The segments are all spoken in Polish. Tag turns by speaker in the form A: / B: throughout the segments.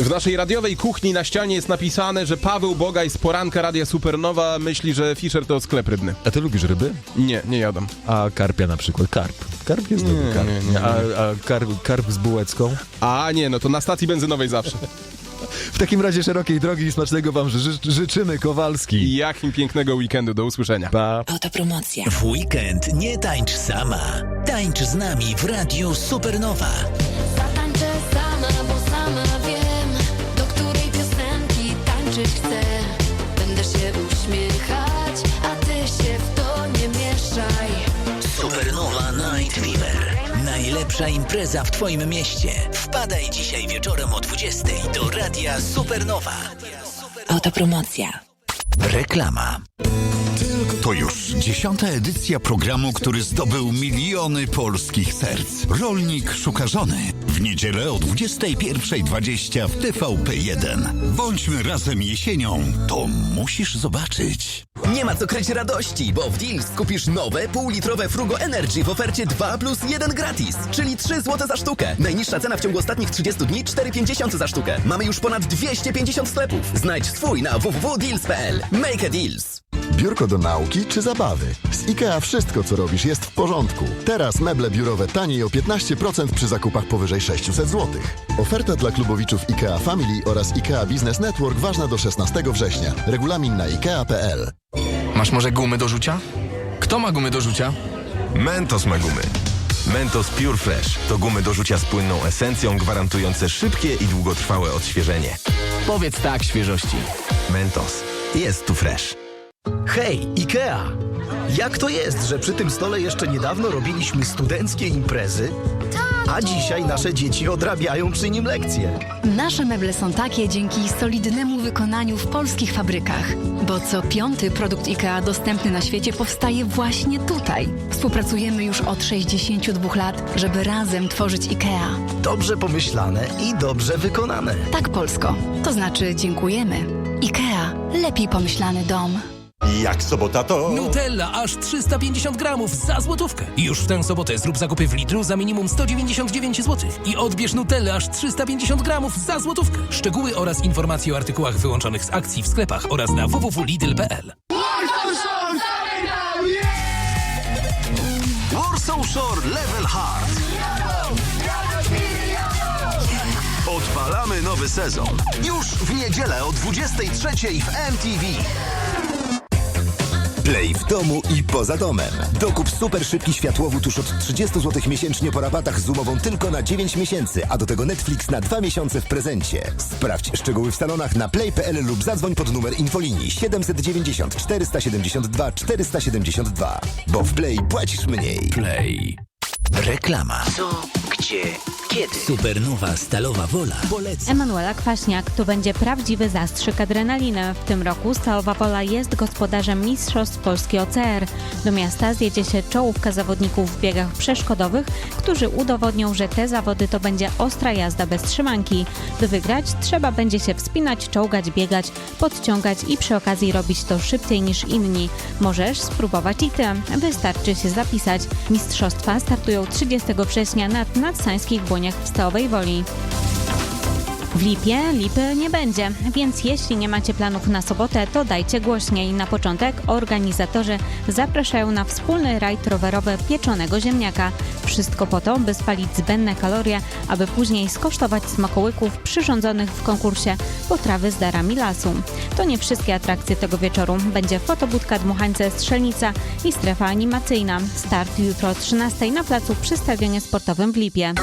A: W naszej radiowej kuchni na ścianie jest napisane, że Paweł Bogaj z poranka Radia Supernowa myśli, że Fischer to sklep rybny.
B: A ty lubisz ryby?
A: Nie, nie jadam.
B: A karpia na przykład? Karp. Karp jest dobry. Karp.
A: nie, nie, nie.
B: A, a karp, karp z bułeczką?
A: A nie, no to na stacji benzynowej zawsze.
B: W takim razie szerokiej drogi i smacznego wam ży życzymy, Kowalski.
A: I jakim pięknego weekendu, do usłyszenia.
B: Pa.
C: Autopromocja.
D: W weekend nie tańcz sama. Tańcz z nami w Radiu Supernowa. Najlepsza impreza w twoim mieście. Wpadaj dzisiaj wieczorem o 20 do Radia Supernowa.
C: Autopromocja.
D: Reklama.
E: To już dziesiąta edycja programu, który zdobył miliony polskich serc. Rolnik szuka żony. Niedzielę o 21.20 w TVP1. Bądźmy razem jesienią. To musisz zobaczyć.
F: Nie ma co kryć radości, bo w Deals kupisz nowe półlitrowe Frugo Energy w ofercie 2 plus 1 gratis, czyli 3 zł za sztukę. Najniższa cena w ciągu ostatnich 30 dni 4,50 za sztukę. Mamy już ponad 250 sklepów. Znajdź swój na www.deals.pl. Make a Deals.
G: Biurko do nauki czy zabawy? Z IKEA wszystko, co robisz, jest w porządku. Teraz meble biurowe taniej o 15% przy zakupach powyżej 600 zł. Oferta dla klubowiczów IKEA Family oraz IKEA Business Network ważna do 16 września. Regulamin na IKEA.pl
H: Masz może gumy do rzucia? Kto ma gumy do rzucia?
I: Mentos ma gumy. Mentos Pure Fresh to gumy do rzucia z płynną esencją gwarantujące szybkie i długotrwałe odświeżenie.
H: Powiedz tak świeżości.
I: Mentos. Jest tu fresh.
F: Hej, IKEA! Jak to jest, że przy tym stole jeszcze niedawno robiliśmy studenckie imprezy, a dzisiaj nasze dzieci odrabiają przy nim lekcje?
J: Nasze meble są takie dzięki solidnemu wykonaniu w polskich fabrykach, bo co piąty produkt IKEA dostępny na świecie powstaje właśnie tutaj. Współpracujemy już od 62 lat, żeby razem tworzyć IKEA.
F: Dobrze pomyślane i dobrze wykonane.
J: Tak polsko. To znaczy dziękujemy. IKEA. Lepiej pomyślany dom.
E: Jak sobota to...
D: Nutella aż 350 gramów za złotówkę. Już w tę sobotę zrób zakupy w Lidlu za minimum 199 zł i odbierz Nutellę aż 350 gramów za złotówkę. Szczegóły oraz informacje o artykułach wyłączonych z akcji w sklepach oraz na www.lidl.pl.
E: Warsaw Shore Level Hard. Odpalamy nowy sezon. Już w niedzielę o 23.00 w MTV.
K: Play w domu i poza domem. Dokup super szybki światłowód tuż od 30 zł miesięcznie po rabatach z umową tylko na 9 miesięcy, a do tego Netflix na 2 miesiące w prezencie. Sprawdź szczegóły w salonach na play.pl lub zadzwoń pod numer infolinii 790 472 472. Bo w Play płacisz mniej.
D: Play. Reklama. Gdzie, kiedy? Supernowa Stalowa Wola. Polecam.
L: Emanuela Kwaśniak to będzie prawdziwy zastrzyk adrenaliny. W tym roku Stalowa Wola jest gospodarzem Mistrzostw Polski OCR. Do miasta zjedzie się czołówka zawodników w biegach przeszkodowych, którzy udowodnią, że te zawody to będzie ostra jazda bez trzymanki. By wygrać trzeba będzie się wspinać, czołgać, biegać, podciągać i przy okazji robić to szybciej niż inni. Możesz spróbować i ty. Wystarczy się zapisać. Mistrzostwa startują 30 września nad nadsańskich błoniach w Woli. W Lipie lipy nie będzie, więc jeśli nie macie planów na sobotę, to dajcie głośniej. Na początek organizatorzy zapraszają na wspólny rajd rowerowy pieczonego ziemniaka. Wszystko po to, by spalić zbędne kalorie, aby później skosztować smakołyków przyrządzonych w konkursie potrawy z darami lasu. To nie wszystkie atrakcje tego wieczoru. Będzie fotobudka Dmuchańce Strzelnica i strefa animacyjna. Start jutro o 13 na placu przy stadionie sportowym w Lipie.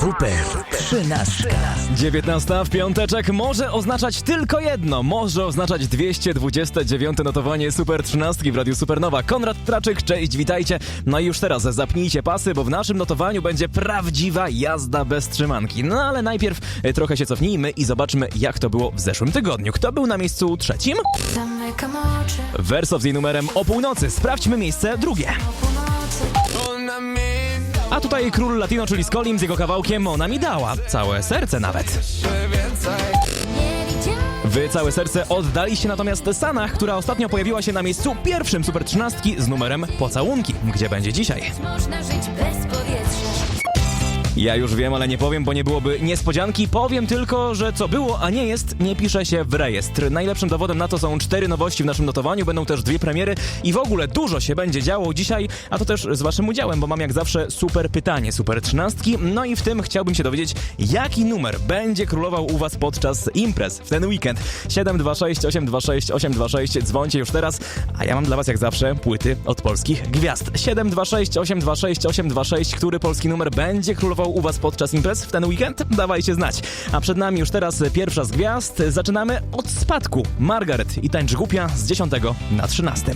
D: Super trzynastka.
B: 19 w piąteczek może oznaczać tylko jedno. Może oznaczać 229 notowanie Super 13 w Radiu Supernowa. Konrad Traczyk, cześć, witajcie. No i już teraz zapnijcie pasy, bo w naszym notowaniu będzie prawdziwa jazda bez trzymanki. No ale najpierw e, trochę się cofnijmy i zobaczmy, jak to było w zeszłym tygodniu. Kto był na miejscu trzecim?
M: Zamykam oczy
B: Wersow z jej numerem o północy. Sprawdźmy miejsce drugie.
M: o północy.
B: A tutaj król latino, czyli Skolim z jego kawałkiem Ona mi dała. Całe serce nawet. Wy całe serce oddaliście natomiast Sanach, która ostatnio pojawiła się na miejscu pierwszym Super 13 z numerem Pocałunki. Gdzie będzie dzisiaj?
M: można żyć bez powietrza.
B: Ja już wiem, ale nie powiem, bo nie byłoby niespodzianki. Powiem tylko, że co było, a nie jest, nie pisze się w rejestr. Najlepszym dowodem na to są cztery nowości w naszym notowaniu, będą też dwie premiery i w ogóle dużo się będzie działo dzisiaj, a to też z waszym udziałem, bo mam jak zawsze super pytanie, super trzynastki. No i w tym chciałbym się dowiedzieć, jaki numer będzie królował u was podczas imprez w ten weekend. 726 826 826, dzwońcie już teraz, a ja mam dla was jak zawsze płyty od polskich gwiazd. 726 826 826, który polski numer będzie królował u was podczas imprez w ten weekend? Dawajcie znać. A przed nami już teraz pierwsza z gwiazd. Zaczynamy od spadku. Margaret i tańcz głupia z 10 na 13.